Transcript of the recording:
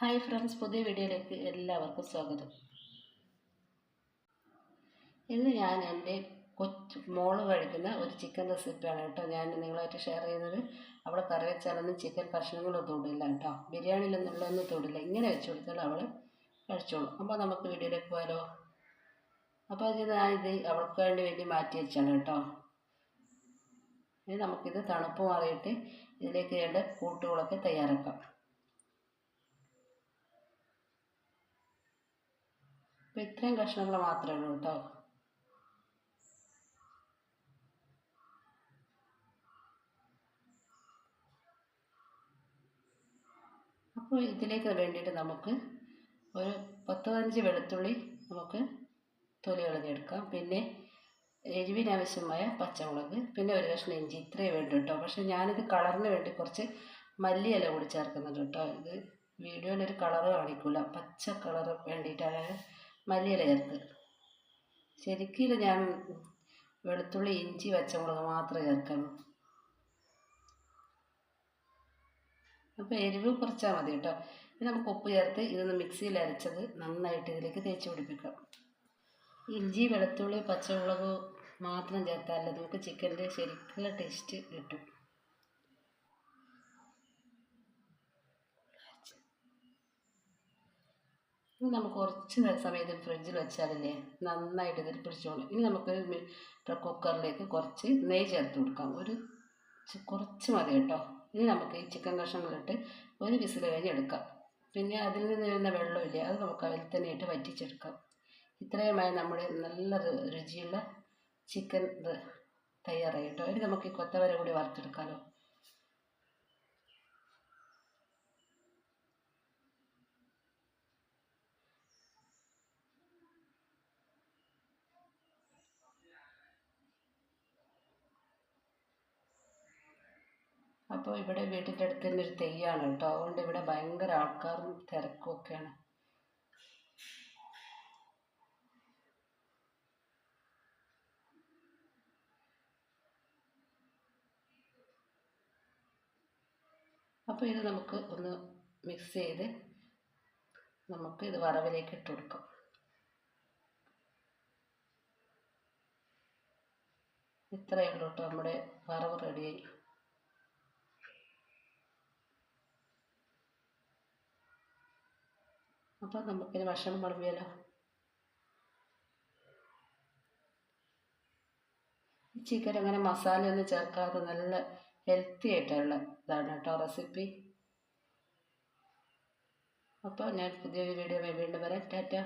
Hi friends പുതിയ വീഡിയോയിലേക്ക് എല്ലാവർക്കും സ്വാഗതം. ഇന്ന് ഞാൻ എന്റെ കൊച്ചു മോൾ കഴിക്കുന്ന ഒരു ചിക്കൻ റെസിപ്പിയാണ് കേട്ടോ ഞാൻ നിങ്ങളായിട്ട് ഷെയർ ചെയ്യുന്നത്. അവിടെ കറി വെച്ചാലൊന്നും ചിക്കൻ കഷ്ണങ്ങളൊന്നും തൊടില്ല കേട്ടോ. ബിരിയാണിയിലൊന്നുള്ളതൊന്നും തൊടില്ല. ഇങ്ങനെ വെച്ച് കൊടുത്താൽ അവൾ കഴിച്ചോളും. അപ്പോൾ നമുക്ക് വീഡിയോയിലേക്ക് പോയാലോ? അപ്പോൾ അത് ഞാനിത് അവൾക്ക് വേണ്ടി വേണ്ടി മാറ്റി വെച്ചാണ് കേട്ടോ. ഇനി നമുക്കിത് തണുപ്പ് മാറിയിട്ട് ഇതിലേക്ക് വേണ്ട കൂട്ടുകളൊക്കെ തയ്യാറാക്കാം. അപ്പോൾ ഇത്രയും കഷ്ണങ്ങൾ മാത്രമേ ഉള്ളൂ കേട്ടോ അപ്പോൾ ഇതിലേക്ക് വേണ്ടിയിട്ട് നമുക്ക് ഒരു പത്ത് പതിനഞ്ച് വെളുത്തുള്ളി നമുക്ക് തൊലി കളഞ്ഞെടുക്കാം. പിന്നെ എരിവിനാവശ്യമായ പച്ചമുളക് പിന്നെ ഒരു കഷ്ണം ഇഞ്ചി. ഇത്രയേ വേണ്ടു കേട്ടോ പക്ഷേ ഞാനിത് കളറിന് വേണ്ടി കുറച്ച് മല്ലിയില കൂടി ചേർക്കുന്നുണ്ട് കേട്ടോ ഇത് വീഡിയോയിലൊരു കളറ് കാണിക്കില്ല പച്ച കളർ വേണ്ടിയിട്ടാണ് മല്ലിയില ചേർത്ത്. ശരിക്കും ഞാൻ വെളുത്തുള്ളി ഇഞ്ചി പച്ചമുളക് മാത്രമേ ചേർക്കുള്ളൂ അപ്പോൾ എരിവ് കുറച്ചാൽ മതി കേട്ടോ. ഇനി നമുക്ക് ഉപ്പ് ചേർത്ത് ഇതൊന്ന് മിക്സിയിൽ അരച്ചത് നന്നായിട്ട് ഇതിലേക്ക് തേച്ച് പിടിപ്പിക്കാം. ഇഞ്ചി വെളുത്തുള്ളി പച്ചമുളക് മാത്രം ചേർത്താലേ നമുക്ക് ചിക്കന്റെ ശരിക്കുള്ള ടേസ്റ്റ് കിട്ടും. ഇനി നമുക്ക് കുറച്ച് സമയം ഇത് ഫ്രിഡ്ജിൽ വെച്ചാലല്ലേ നന്നായിട്ട് ഇതിൽ പിടിച്ചോളും. ഇനി നമുക്ക് കുക്കറിലേക്ക് കുറച്ച് നെയ്യ് ചേർത്ത് കൊടുക്കാം. ഒരു കുറച്ച് മതി കേട്ടോ. ഇനി നമുക്ക് ഈ ചിക്കൻ കഷ്ണങ്ങളിട്ട് ഒരു വിസിൽ കഴിഞ്ഞ് എടുക്കാം. പിന്നെ അതിൽ നിന്ന് വരുന്ന വെള്ളമില്ലേ അത് നമുക്ക് അതിൽ തന്നെ ഇട്ട് വറ്റിച്ചെടുക്കാം. ഇത്രയുമായി നമ്മുടെ നല്ല രുചിയുള്ള ചിക്കൻ തയ്യാറായി കേട്ടോ. ഇനി നമുക്ക് ഈ കൊത്തവര കൂടി വറുത്തെടുക്കാമല്ലോ അപ്പോൾ ഇവിടെ വീട്ടിന്റെ അടുത്ത് തന്നെ ഒരു തെയ്യാണ് കേട്ടോ. അതുകൊണ്ട് ഇവിടെ ഭയങ്കര ആൾക്കാരും തിരക്കും ഒക്കെയാണ്. അപ്പോൾ ഇത് നമുക്ക് ഒന്ന് മിക്സ് ചെയ്ത് നമുക്ക് ഇത് വറവിലേക്ക് ഇട്ട് കൊടുക്കാം. ഇത്രയേ ഉള്ളൂ കേട്ടോ. നമ്മുടെ വറവ് റെഡിയായി അപ്പോൾ നമുക്കിനി ഭക്ഷണം വിളമ്പിയാലോ ചിക്കൻ അങ്ങനെ മസാലയൊന്നും ചേർക്കാതെ നല്ല ഹെൽത്തി ആയിട്ടുള്ള ഇതാണ് കേട്ടോ റെസിപ്പി അപ്പോൾ ഞാൻ പുതിയൊരു വീഡിയോ വീണ്ടും വരാം. ടാറ്റ.